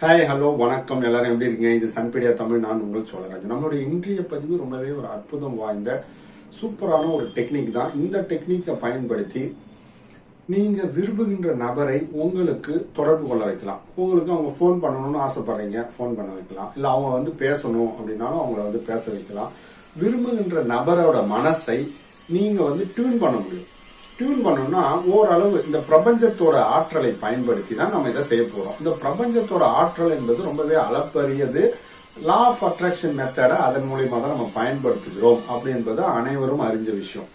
Hi hello வணக்கம். எல்லாரும் எப்படி இருக்கீங்க? இது சன்பீடியா தமிழ். நான் உங்கள் சோழராஜன். நம்மளுடைய இன்றைய பதிவு ரொம்பவே ஒரு அற்புதம் வாய்ந்த சூப்பரான ஒரு டெக்னிக் தான். இந்த டெக்னிக்கை பயன்படுத்தி நீங்க விரும்புகின்ற நபரை உங்களுக்கு தொடர்பு கொள்ள வைக்கலாம். உங்களுக்கு அவங்க ஃபோன் பண்ணணும்னு ஆசைப்படுறீங்க ஃபோன் பண்ண வைக்கலாம். இல்லை அவங்க வந்து பேசணும் அப்படின்னாலும் அவங்கள வந்து பேச வைக்கலாம். விரும்புகின்ற நபரோட மனசை நீங்க வந்து டியூன் பண்ண முடியும். டியூன் பண்ணோம்னா ஓரளவு இந்த பிரபஞ்சத்தோட ஆற்றலை பயன்படுத்தி தான் நம்ம இதை செய்ய போறோம். இந்த பிரபஞ்சத்தோட ஆற்றல் என்பது ரொம்பவே அளப்பரியது. லா ஆஃப் அட்ராக்ஷன் மெத்தடை அதன் மூலியமா தான் நம்ம பயன்படுத்துகிறோம் அப்படி என்பது அனைவரும் அறிஞ்ச விஷயம்.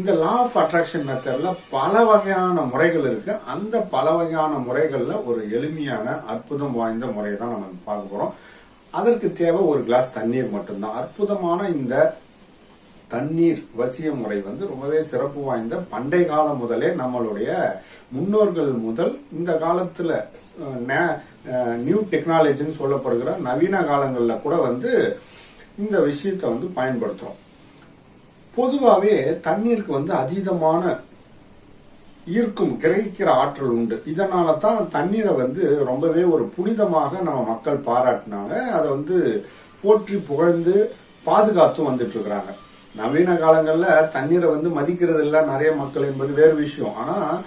இந்த லா ஆஃப் அட்ராக்ஷன் மெத்தட்ல பல வகையான முறைகள் இருக்கு. அந்த பல வகையான முறைகள்ல ஒரு எளிமையான அற்புதம் வாய்ந்த முறையை தான் நம்ம பார்க்க போறோம். அதற்கு தேவை ஒரு கிளாஸ் தண்ணீர் மட்டும்தான். அற்புதமான இந்த தண்ணீர் வசிய முறை வந்து ரொம்பவே சிறப்பு வாய்ந்த பண்டை காலம் முதலே நம்மளுடைய முன்னோர்கள் முதல் இந்த காலத்துல நே- நியூ டெக்னாலஜின்னு சொல்லப்படுகிற நவீன காலங்கள்ல கூட வந்து இந்த விஷயத்தை வந்து பயன்படுத்துறோம். பொதுவாகவே தண்ணீருக்கு வந்து அதீதமான ஈர்க்கும் கிரகிக்கிற ஆற்றல் உண்டு. இதனால தான் தண்ணீரை வந்து ரொம்பவே ஒரு புனிதமாக நம்ம மக்கள் பாராட்டினாங்க. அதை வந்து போற்றி புகழ்ந்து பாதுகாத்தும் வந்துட்டு இருக்கிறாங்க. நவீன காலங்களில் தண்ணீரை வந்து மதிக்கிறது இல்லை நிறைய மக்கள் என்பது வேறு விஷயம். ஆனால்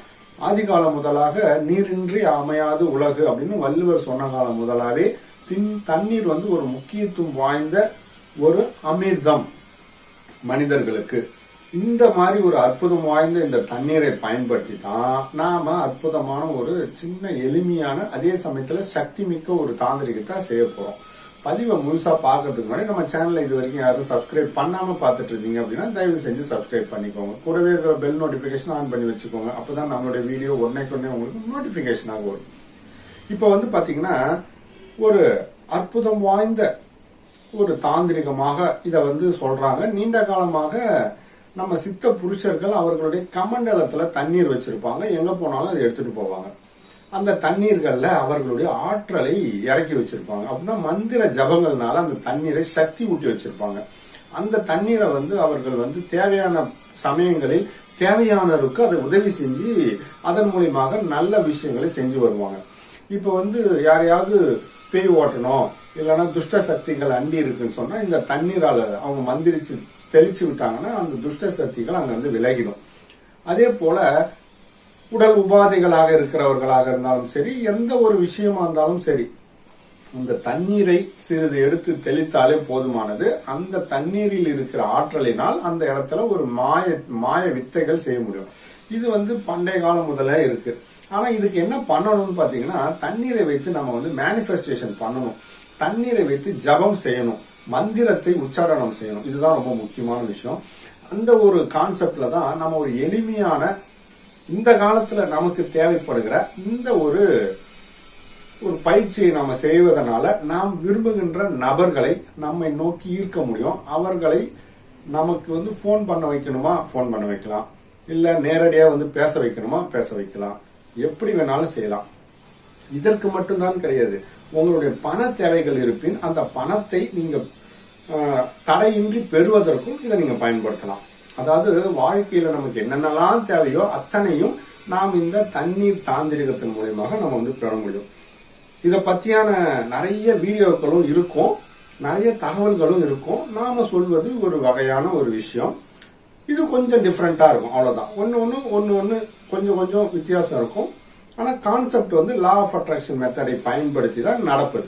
ஆதி காலம் முதலாக நீரின்றி அமையாது உலகு அப்படின்னு வள்ளுவர் சொன்ன காலம் முதலாவே தின் தண்ணீர் வந்து ஒரு முக்கியத்துவம் வாய்ந்த ஒரு அமிர்தம் மனிதர்களுக்கு. இந்த மாதிரி ஒரு அற்புதம் வாய்ந்த இந்த தண்ணீரை பயன்படுத்தி தான் நாம அற்புதமான ஒரு சின்ன எளிமையான அதே சமயத்துல சக்தி மிக்க ஒரு தாந்திரிகத்தை செய்ய போறோம். பதிவை முழுசாக பார்க்கறதுக்கு முன்னாடி நம்ம சேனலை இது வரைக்கும் யாரும் சப்ஸ்கிரைப் பண்ணாமல் பார்த்துட்டு இருந்தீங்க அப்படின்னா தயவு செஞ்சு சப்ஸ்கிரைப் பண்ணிக்கோங்க. கூடவே இருக்கிற பெல் நோட்டிஃபிகேஷன் ஆன் பண்ணி வச்சுக்கோங்க. அப்போ தான் நம்மளுடைய வீடியோ உடனே உங்களுக்கு நோட்டிஃபிகேஷனாக வரும். இப்போ வந்து பார்த்தீங்கன்னா ஒரு அற்புதம் வாய்ந்த ஒரு தாந்திரிகமாக இதை வந்து சொல்கிறாங்க நீண்ட காலமாக நம்ம சித்த புருஷர்கள் அவர்களுடைய கமண்டலத்தில் தண்ணீர் வச்சுருப்பாங்க. எங்கே போனாலும் அதை எடுத்துகிட்டு போவாங்க. அந்த தண்ணீர்களில் அவர்களுடைய ஆற்றலை இறக்கி வச்சிருப்பாங்க. அப்படின்னா மந்திர ஜபங்கள்னால அந்த தண்ணீரை சக்தி ஊட்டி வச்சிருப்பாங்க. அந்த தண்ணீரை வந்து அவர்கள் வந்து தேவையான சமயங்களில் தேவையானவருக்கு அதை உதவி செஞ்சு அதன் மூலியமாக நல்ல விஷயங்களை செஞ்சு வருவாங்க. இப்போ வந்து யாரையாவது பேய் ஓட்டணும் இல்லைன்னா துஷ்ட சக்திகள் அண்டி இருக்குன்னு சொன்னால் இந்த தண்ணீரால் அவங்க மந்திரிச்சு தெளிச்சு விட்டாங்கன்னா அந்த துஷ்ட சக்திகள் அங்கே வந்து விலகிடும். அதே போல உடல் உபாதைகளாக இருக்கிறவர்களாக இருந்தாலும் சரி எந்த ஒரு விஷயமா இருந்தாலும் சரி இந்த தண்ணீரை சிறிது எடுத்து தெளித்தாலே போதுமானது. அந்த தண்ணீரில் இருக்கிற ஆற்றலினால் அந்த இடத்துல ஒரு மாய மாய வித்தைகள் செய்ய முடியும். இது வந்து பண்டைய காலம் முதல்ல இருக்கு. ஆனா இதுக்கு என்ன பண்ணணும்னு பாத்தீங்கன்னா தண்ணீரை வைத்து நம்ம வந்து மேனிஃபெஸ்டேஷன் பண்ணணும். தண்ணீரை வைத்து ஜபம் செய்யணும். மந்திரத்தை உச்சாரணம் செய்யணும். இதுதான் ரொம்ப முக்கியமான விஷயம். அந்த ஒரு கான்செப்ட்ல தான் நம்ம ஒரு எளிமையான இந்த காலத்துல நமக்கு தேவைப்படுகிற இந்த ஒரு ஒரு பயிற்சியை நாம செய்வதனால நாம் விரும்புகின்ற நபர்களை நம்மை நோக்கி ஈர்க்க முடியும். அவர்களை நமக்கு வந்து ஃபோன் பண்ண வைக்கணுமா? ஃபோன் பண்ண வைக்கலாம். இல்ல நேரடியா வந்து பேச வைக்கணுமா? பேச வைக்கலாம். எப்படி வேணாலும் செய்யலாம். இதற்கு மட்டும்தான் கிடையாது. உங்களுடைய பண தேவைகள் இருப்பின் அந்த பணத்தை நீங்க தடையின்றி பெறுவதற்கும் இதை நீங்க பயன்படுத்தலாம். அதாவது வாழ்க்கையில நமக்கு என்னென்னலாம் தேவையோ அத்தனையும் நாம் இந்த தண்ணீர் தாந்திரிகத்தின் மூலியமாக நம்ம வந்து பெற முடியும். இதை பற்றியான நிறைய வீடியோக்களும் இருக்கும். நிறைய தகவல்களும் இருக்கும். நாம சொல்வது ஒரு வகையான ஒரு விஷயம். இது கொஞ்சம் டிஃப்ரெண்டா இருக்கும். அவ்வளவுதான். ஒன்று ஒன்று ஒன்று ஒன்று கொஞ்சம் கொஞ்சம் வித்தியாசம் இருக்கும். ஆனால் கான்செப்ட் வந்து லா ஆஃப் அட்ராக்ஷன் மெத்தடை பயன்படுத்தி தான் நடப்பது.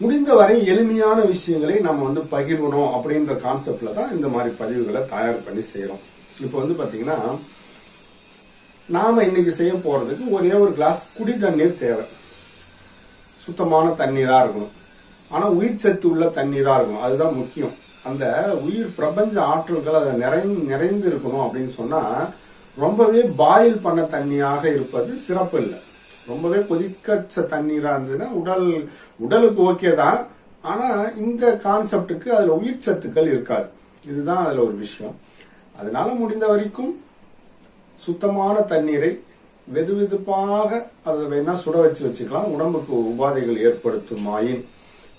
முடிந்தவரை எளிமையான விஷயங்களை நம்ம வந்து பகிர்வணும் அப்படின்ற கான்செப்ட்ல தான் இந்த மாதிரி பதிவுகளை தயார் பண்ணி செய்யறோம் இப்போ வந்து பாத்தீங்கன்னா நாம இன்னைக்கு செய்ய போறதுக்கு ஒரே ஒரு கிளாஸ் குடி தண்ணீர் தேவை. சுத்தமான தண்ணீரா இருக்கணும். ஆனா உயிர் சத்து உள்ள தண்ணீரா இருக்கணும். அதுதான் முக்கியம். அந்த உயிர் பிரபஞ்ச ஆற்றல்கள் அதை நிறை நிறைந்து இருக்கணும் அப்படின்னு சொன்னா ரொம்பவே பாயில் பண்ண தண்ணியாக இருப்பது சிறப்பு இல்லை. ரொம்பவே கொதிக்கச்ச தண்ணீரா இருந்ததுன்னா உடல் உடலுக்கு ஓகே தான். ஆனா இந்த கான்செப்டுக்கு அதுல உயிர் சத்துக்கள் இருக்காது. இதுதான் அதுல ஒரு விஷயம். அதனால முடிந்த வரைக்கும் சுத்தமான தண்ணீரை வெது வெதுப்பாக அதை வேணா சுட வச்சு வச்சுக்கலாம். உடம்புக்கு உபாதைகள் ஏற்படுத்தும் ஆயின்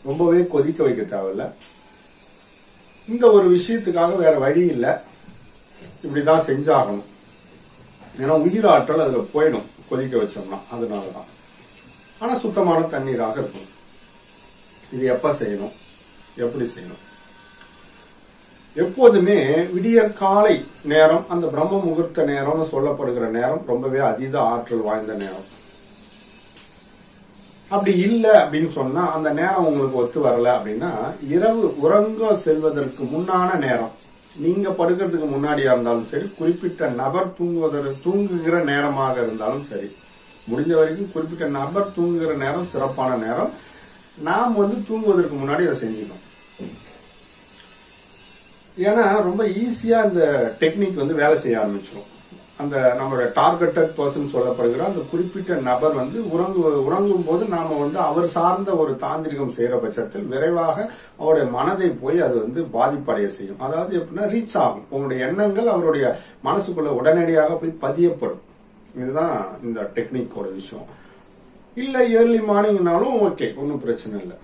ரொம்பவே கொதிக்க வைக்க தேவையில்ல. இந்த ஒரு விஷயத்துக்காக வேற வழி இல்லை. இப்படிதான் செஞ்சாகணும். ஏன்னா உயிராற்றல் அதுல போயிடும். கொதிக்க வச்சோம்னா அதனாலதான். ஆனா சுத்தமான தண்ணீராக இருக்கும். இது எப்ப செய்யணும்? எப்படி செய்யணும்? எப்போதுமே விடிய காலை நேரம் அந்த பிரம்ம முகூர்த்த நேரம்னு சொல்லப்படுகிற நேரம் ரொம்பவே அதீத ஆற்றல் வாய்ந்த நேரம். அப்படி இல்லை அப்படின்னு சொன்னா அந்த நேரம் உங்களுக்கு ஒத்து வரல அப்படின்னா இரவு உறங்க செல்வதற்கு முன்னான நேரம். நீங்க படுக்கிறதுக்கு முன்னாடியா இருந்தாலும் சரி குறிப்பிட்ட நபர் தூங்குவதற்கு தூங்குகிற நேரமாக இருந்தாலும் சரி. முடிஞ்ச வரைக்கும் குறிப்பிட்ட நபர் தூங்குகிற நேரம் சிறப்பான நேரம். நாம் வந்து தூங்குவதற்கு முன்னாடி அதை செஞ்சுக்கணும். ஏன்னா ரொம்ப ஈஸியா இந்த டெக்னிக் வந்து வேலை செய்ய ஆரம்பிச்சிடும் அந்த நம்மளோட டார்கெட்டட் பர்சன் சொல்லப்படுகிற அந்த குறிப்பிட்ட நபர் வந்து உறங்கு உறங்கும் போது நாம வந்து அவர் சார்ந்த ஒரு தாந்திரிகம் செய்யற பட்சத்தில் விரைவாக அவருடைய மனதை போய் அது வந்து பாதிப்படைய செய்யும். அதாவது எப்படின்னா ரீச் ஆகும். உங்களுடைய எண்ணங்கள் அவருடைய மனசுக்குள்ள உடனடியாக போய் பதியப்படும். இதுதான் இந்த டெக்னிக்கோட விஷயம். இல்லை ஏர்லி மார்னிங்னாலும் ஓகே ஒன்றும் பிரச்சனை இல்லை.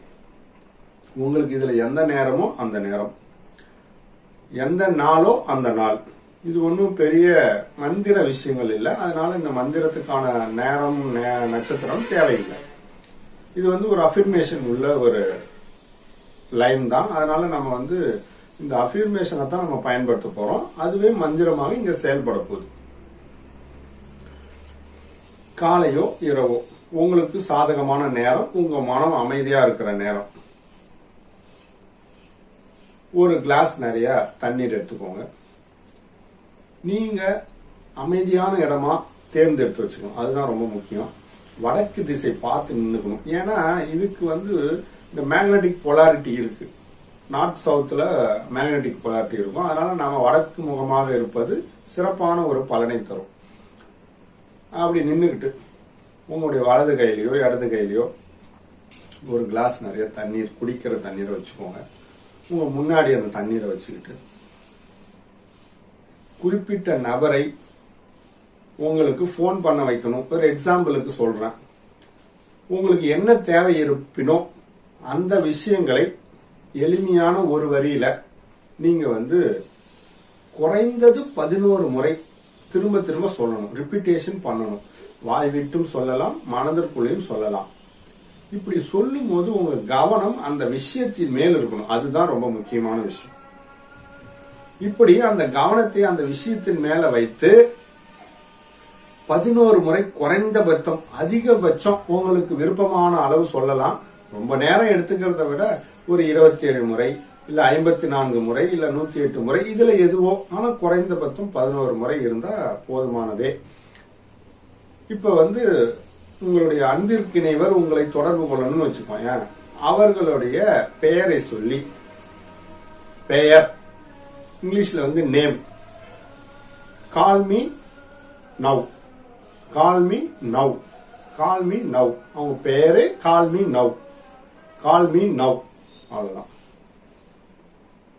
உங்களுக்கு இதில் எந்த நேரமோ அந்த நேரம். எந்த நாளோ அந்த நாள். இது ஒன்றும் பெரிய மந்திர விஷயங்கள் இல்லை. அதனால இந்த மந்திரத்துக்கான நேரம் நே- நட்சத்திரம் தேவையில்லை. இது வந்து ஒரு அஃபிர்மேஷன் உள்ள ஒரு லைன் தான். அதனால நம்ம வந்து இந்த அஃபிர்மேஷனை தான் நம்ம பயன்படுத்த போறோம். அதுவே மந்திரமாக இங்க செயல்பட போகுது. காலையோ இரவோ உங்களுக்கு சாதகமான நேரம் உங்க மனம் அமைதியா இருக்கிற நேரம். ஒரு கிளாஸ் நிறைய தண்ணீர் எடுத்துக்கோங்க. நீங்க அமைதியான இடமா தேர்ந்தெடுத்து வச்சுக்கணும். அதுதான் ரொம்ப முக்கியம். வடக்கு திசை பார்த்து நின்றுக்கணும் ஏன்னா இதுக்கு வந்து இந்த மேக்னெட்டிக் பொலாரிட்டி இருக்கு. நார்த் சவுத்தில் மேக்னெட்டிக் பொலாரிட்டி இருக்கும். அதனால நாம வடக்கு முகமாக இருப்பது சிறப்பான ஒரு பலனை தரும். அப்படி நின்றுக்கிட்டு உங்களுடைய வலது கையிலையோ இடது கையிலையோ ஒரு கிளாஸ் நிறைய தண்ணீர் குடிக்கிற தண்ணீரை வச்சுக்கோங்க. உங்க முன்னாடி அந்த தண்ணீரை வச்சுக்கிட்டு குறிப்பிட்ட நபரை உங்களுக்கு ஃபோன் பண்ண வைக்கணும். ஒரு எக்ஸாம்பிளுக்கு சொல்றேன். உங்களுக்கு என்ன தேவை இருப்பினோ அந்த விஷயங்களை எளிமையான ஒரு வரியில நீங்க வந்து குறைந்தது பதினோரு முறை திரும்ப திரும்ப சொல்லணும். ரிப்பீட்டேஷன் பண்ணணும். வாய் விட்டும் சொல்லலாம் மனதிற்குள்ளேயும் சொல்லலாம். இப்படி சொல்லும் போது உங்க கவனம் அந்த விஷயத்தின் மேல் இருக்கணும். அதுதான் ரொம்ப முக்கியமான விஷயம். இப்படி அந்த கவனத்தை அந்த விஷயத்தின் மேல வைத்து பதினோரு முறை குறைந்தபட்சம் அதிகபட்சம் உங்களுக்கு விருப்பமான அளவு சொல்லலாம். ரொம்ப நேரம் எடுத்துக்கிறத விட ஒரு இருபத்தி ஏழு முறை இல்ல ஐம்பத்தி நான்கு முறை இல்ல நூத்தி எட்டு முறை இதுல எதுவோ ஆனா குறைந்தபட்சம் பதினோரு முறை இருந்தா போதுமானதே. இப்ப வந்து உங்களுடைய அன்பிற்கிணைவர் உங்களை தொடர்பு கொள்ளணும்னு வச்சுக்கோங்க அவர்களுடைய பெயரை சொல்லி பெயர். இங்கிலீஷ்ல வந்து name call me now call me now call me now அவங்க பேரு call me now call me now அவ்வளவுதான்.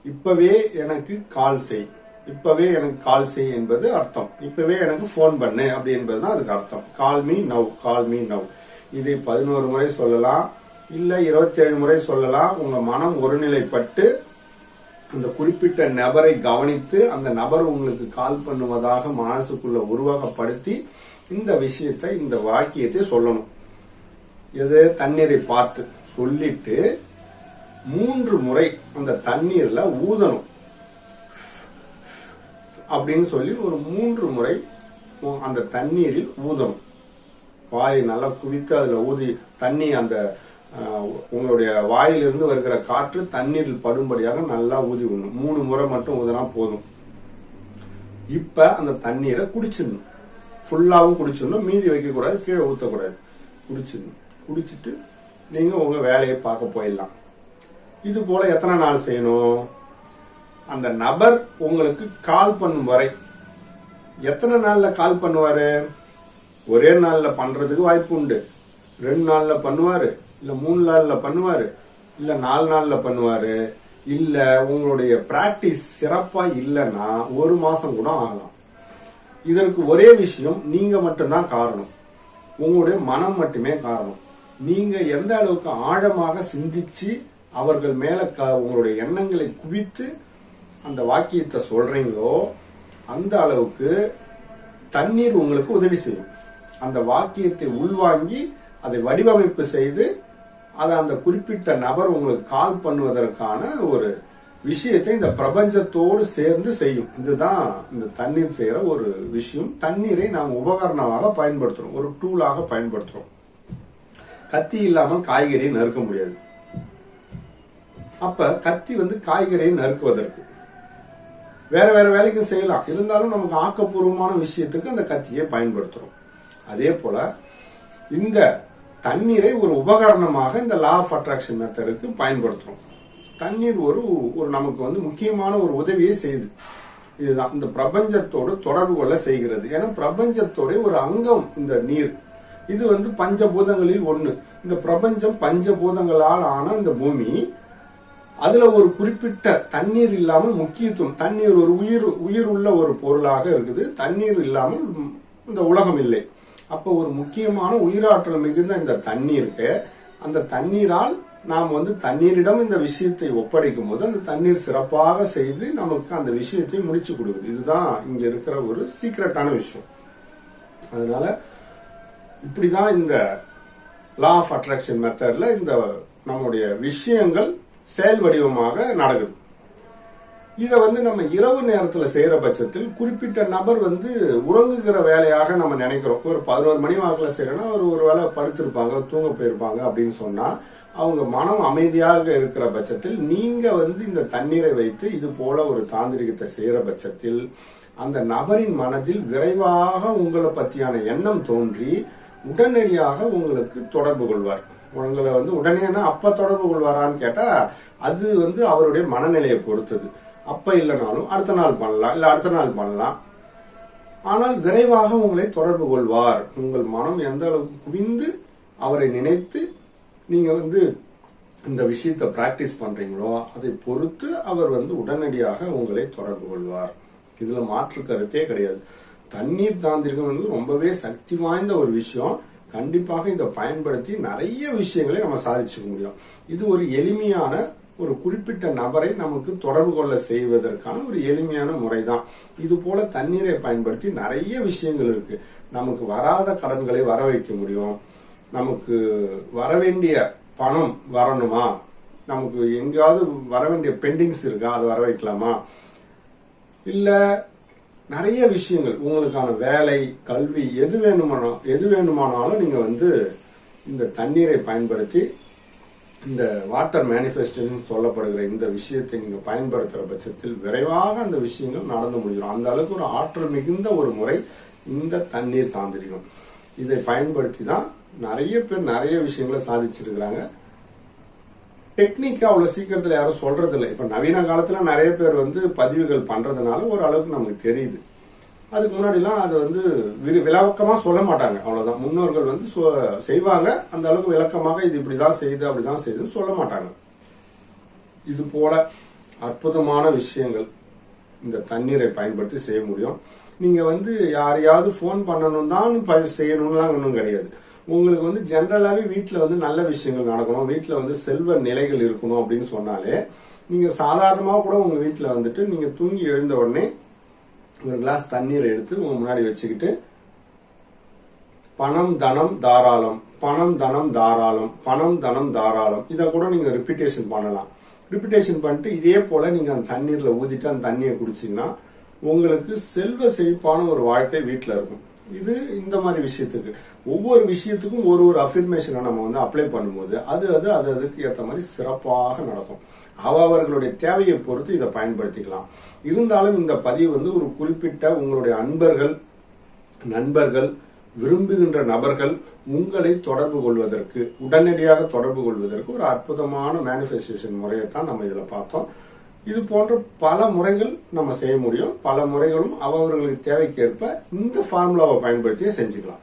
இப்பவே எனக்கு கால் செய். இப்பவே எனக்கு கால் செய் என்பது அர்த்தம். இப்பவே எனக்கு ஃபோன் பண்ணு அப்படி என்பதுதான் அதுக்கு அர்த்தம். Call me now call me now இதை பதினோரு முறை சொல்லலாம். இல்ல இருபத்தி ஏழு முறை சொல்லலாம். உங்க மனம் ஒருநிலைப்பட்டு அந்த குறிப்பிட்ட நபரை கவனித்து அந்த நபர் உங்களுக்கு கால் பண்ணுவதாக மனசுக்குள்ள உருவகப்படுத்தி இந்த விஷயத்தை இந்த வாக்கியத்தை சொல்லணும். எது? தண்ணீரை பார்த்து சொல்லிட்டு மூன்று முறை அந்த தண்ணீர்ல ஊதணும். அப்படின்னு சொல்லி ஒரு மூன்று முறை அந்த தண்ணீரில் ஊதணும். வாயை நல்லா குவித்து அதுல ஊதி தண்ணி அந்த உங்களுடைய வாயிலிருந்து வருகிற காற்று தண்ணீரில் படும்படியாக நல்லா ஊதி விடணும் மூணு முறை மட்டும் ஊதினா போதும். இப்ப அந்த தண்ணீரை குடிச்சிடணும். ஃபுல்லாகவும் குடிச்சிடணும். மீதி வைக்கக்கூடாது கீழே ஊற்றக்கூடாது குடிச்சிடணும். குடிச்சிட்டு நீங்க உங்க வேலையை பார்க்க போயிடலாம். இது போல எத்தனை நாள் செய்யணும்? அந்த நபர் உங்களுக்கு கால் பண்ணும் வரை. எத்தனை நாள்ல கால் பண்ணுவாரு? ஒரே நாள்ல பண்றதுக்கு வாய்ப்பு உண்டு. ரெண்டு நாள்ல பண்ணுவாரு. இல்ல மூணு நாள்ல பண்ணுவாரு. இல்ல நாலு நாள்ல பண்ணுவாரு. இல்ல உங்களுடைய பிராக்டிஸ் சிறப்பா இல்லைன்னா ஒரு மாசம் கூட ஆகலாம். இதற்கு ஒரே விஷயம் நீங்க மட்டும்தான் காரணம். உங்களுடைய மனம் மட்டுமே காரணம். நீங்க எந்த அளவுக்கு ஆழமாக சிந்திச்சு அவர்கள் மேல க- உங்களுடைய எண்ணங்களை குவித்து அந்த வாக்கியத்தை சொல்றீங்களோ அந்த அளவுக்கு தண்ணீர் உங்களுக்கு உதவி செய்யும். அந்த வாக்கியத்தை உள்வாங்கி அதை வடிவமைப்பு செய்து அதை அந்த குறிப்பிட்ட நபர் உங்களுக்கு கால் பண்ணுவதற்கான ஒரு விஷயத்தை இந்த பிரபஞ்சத்தோடு சேர்ந்து செய்யும். இதுதான் இந்த தண்ணீர் செய்யற ஒரு விஷயம். தண்ணீரை நாம் உபகரணமாக பயன்படுத்துறோம். ஒரு டூலாக பயன்படுத்துறோம். கத்தி இல்லாமல் காய்கறியை நறுக்க முடியாது. அப்ப கத்தி வந்து காய்கறியை நறுக்குவதற்கு. வேற வேற வேலைக்கு செய்யலாம். இருந்தாலும் நமக்கு ஆக்கப்பூர்வமான விஷயத்துக்கு அந்த கத்தியை பயன்படுத்துறோம். அதே போல இந்த தண்ணீரை ஒரு உபகரணமாக இந்த லா ஆஃப் அட்ராக்ஷன் மெத்தடுக்கு பயன்படுத்துகிறோம் தண்ணீர் ஒரு ஒரு நமக்கு வந்து முக்கியமான ஒரு உதவியை செய்யுது. இதுதான். இந்த பிரபஞ்சத்தோடு தொடர்பு கொள்ள செய்கிறது. ஏன்னா பிரபஞ்சத்தோடைய ஒரு அங்கம் இந்த நீர். இது வந்து பஞ்சபூதங்களில் ஒன்று இந்த பிரபஞ்சம் பஞ்சபூதங்களால் ஆன இந்த பூமி அதுல ஒரு குறிப்பிட்ட தண்ணீர் இல்லாமல் முக்கியத்துவம் தண்ணீர் ஒரு உயிர் உயிர் உள்ள ஒரு பொருளாக இருக்குது. தண்ணீர் இல்லாமல் இந்த உலகம் இல்லை. அப்போ ஒரு முக்கியமான உயிராற்றல் மிகுந்த இந்த தண்ணீருக்கு அந்த தண்ணீரால் நாம் வந்து தண்ணீரிடம் இந்த விஷயத்தை ஒப்படைக்கும் போது அந்த தண்ணீர் சிறப்பாக செய்து நமக்கு அந்த விஷயத்தை முடிச்சு கொடுக்குது. இதுதான் இங்க இருக்கிற ஒரு சீக்ரெட்டான விஷயம். அதனால இப்படிதான் இந்த லா ஆஃப் அட்ராக்ஷன் மெத்தட்ல இந்த நம்முடைய விஷயங்கள் செயல் வடிவமாக நடக்குது. இதை வந்து நம்ம இரவு நேரத்தில் செய்கிற பட்சத்தில் குறிப்பிட்ட நபர் வந்து உறங்குகிற வேலையாக நம்ம நினைக்கிறோம். ஒரு பதினோரு மணி வாக்கில் செய்கிறோன்னா ஒரு ஒரு வேலை படுத்திருப்பாங்க தூங்க போயிருப்பாங்க அப்படின்னு சொன்னால் அவங்க மனம் அமைதியாக இருக்கிற பட்சத்தில் நீங்கள் வந்து இந்த தண்ணீரை வைத்து இது போல ஒரு தாந்திரிகத்தை செய்கிற பட்சத்தில் அந்த நபரின் மனதில் விரைவாக உங்களை பற்றியான எண்ணம் தோன்றி உடனடியாக உங்களுக்கு தொடர்பு கொள்வார். உங்களை வந்து உடனேனா அப்போ தொடர்பு கொள்வாரான்னு கேட்டால் அது வந்து அவருடைய மனநிலையை பொறுத்தது. அப்ப இல்லைனாலும் அடுத்த நாள் பண்ணலாம். இல்ல அடுத்த நாள் பண்ணலாம். ஆனால் விரைவாக உங்களை தொடர்பு கொள்வார். உங்கள் மனம் எந்த அளவுக்கு குவிந்து அவரை நினைத்து நீங்க வந்து இந்த விஷயத்தை பிராக்டிஸ் பண்றீங்களோ அதை பொறுத்து அவர் வந்து உடனடியாக உங்களை தொடர்பு கொள்வார். இதுல மாற்று கருத்தே கிடையாது. தண்ணீர் தாந்திரிகம் வந்து ரொம்பவே சக்தி வாய்ந்த ஒரு விஷயம். கண்டிப்பாக இதை பயன்படுத்தி நிறைய விஷயங்களை நம்ம சாதிச்சுக்க முடியும். இது ஒரு எளிமையான ஒரு குறிப்பிட்ட நபரை நமக்கு தொடர்பு கொள்ள செய்வதற்கான ஒரு எளிமையான முறைதான். இது போல தண்ணீரை பயன்படுத்தி நிறைய விஷயங்கள் இருக்கு. நமக்கு வராத கடன்களை வர வைக்க முடியும். நமக்கு வர வேண்டிய பணம் வரணுமா? நமக்கு எங்கேயாவது வர வேண்டிய பெண்டிங்ஸ் இருக்கா? அதை வர வைக்கலாமா? இல்ல நிறைய விஷயங்கள். உங்களுக்கான வேலை கல்வி எது வேணுமானா எது வேணுமானாலும் நீங்க வந்து இந்த தண்ணீரை பயன்படுத்தி இந்த வாட்டர் மேனிஃபெஸ்டோன்னு சொல்லப்படுகிற இந்த விஷயத்தை நீங்க பயன்படுத்துற பட்சத்தில் விரைவாக அந்த விஷயங்கள் நடந்து முடியும் அந்த அளவுக்கு ஒரு ஆற்றல் மிகுந்த ஒரு முறை இந்த தண்ணீர் தாந்திரிகம். இதை பயன்படுத்தி தான் நிறைய பேர் நிறைய விஷயங்களை சாதிச்சிருக்கிறாங்க. டெக்னிக்கா அவ்வளவு சீக்கிரத்துல யாரும் சொல்றதில்லை. இப்ப நவீன காலத்துல நிறைய பேர் வந்து பதிவுகள் பண்றதுனால ஒரு அளவுக்கு நமக்கு தெரியுது. அதுக்கு முன்னாடிலாம் அதை வந்து விரி- விளக்கமாக சொல்ல மாட்டாங்க. அவ்வளோதான் முன்னோர்கள் வந்து சொ- செய்வாங்க. அந்த அளவுக்கு விளக்கமாக இது இப்படி தான் செய்து அப்படி அப்படிதான் செய்துன்னு சொல்ல மாட்டாங்க. இது போல அற்புதமான விஷயங்கள் இந்த தண்ணீரை பயன்படுத்தி செய்ய முடியும். நீங்கள் வந்து யாரையாவது ஃபோன் பண்ணணும் தான் ப- செய்யணும்லாம் ஒன்றும் கிடையாது. உங்களுக்கு வந்து ஜென்ரலாகவே வீட்டில் வந்து நல்ல விஷயங்கள் நடக்கணும். வீட்டில் வந்து செல்வ நிலைகள் இருக்கணும் அப்படின்னு சொன்னாலே நீங்கள் சாதாரணமாக கூட உங்கள் வீட்டில் வந்துட்டு நீங்கள் தூங்கி எழுந்த உடனே ஒரு கிளாஸ் தண்ணீரை எடுத்து உங்க முன்னாடி வச்சுக்கிட்டு பணம் தனம் தாராளம் பணம் தனம் தாராளம் பணம் தனம் தாராளம் இதை கூட நீங்க ரிப்பீட்டேஷன் பண்ணலாம். ரிப்பீட்டேஷன் பண்ணிட்டு இதே போல நீங்க அந்த தண்ணீர்ல ஊதிட்டு அந்த தண்ணியை குடிச்சீங்கன்னா உங்களுக்கு செல்வ செழிப்பான ஒரு வாழ்க்கை வீட்டில் இருக்கும். இது இந்த மாதிரி விஷயத்துக்கு. ஒவ்வொரு விஷயத்துக்கும் ஒரு ஒரு அஃபிர்மேஷனை நம்ம வந்து அப்ளை பண்ணும்போது அது அது அது அதுக்கு ஏற்ற மாதிரி சிறப்பாக நடக்கும். அவர்களுடைய தேவையை பொறுத்து இதை பயன்படுத்திக்கலாம். இருந்தாலும் இந்த பதிவு வந்து ஒரு குறிப்பிட்ட உங்களுடைய அன்பர்கள் நண்பர்கள் விரும்புகின்ற நபர்கள் உங்களை தொடர்பு கொள்வதற்கு உடனடியாக தொடர்பு கொள்வதற்கு ஒரு அற்புதமான மேனிஃபெஸ்டேஷன் முறையை தான் நம்ம இதில் பார்த்தோம். இது போன்ற பல முறைகள் நம்ம செய்ய முடியும். பல முறைகளும் அவர்களுக்கு தேவைக்கேற்ப இந்த ஃபார்முலாவை பயன்படுத்தியே செஞ்சுக்கலாம்.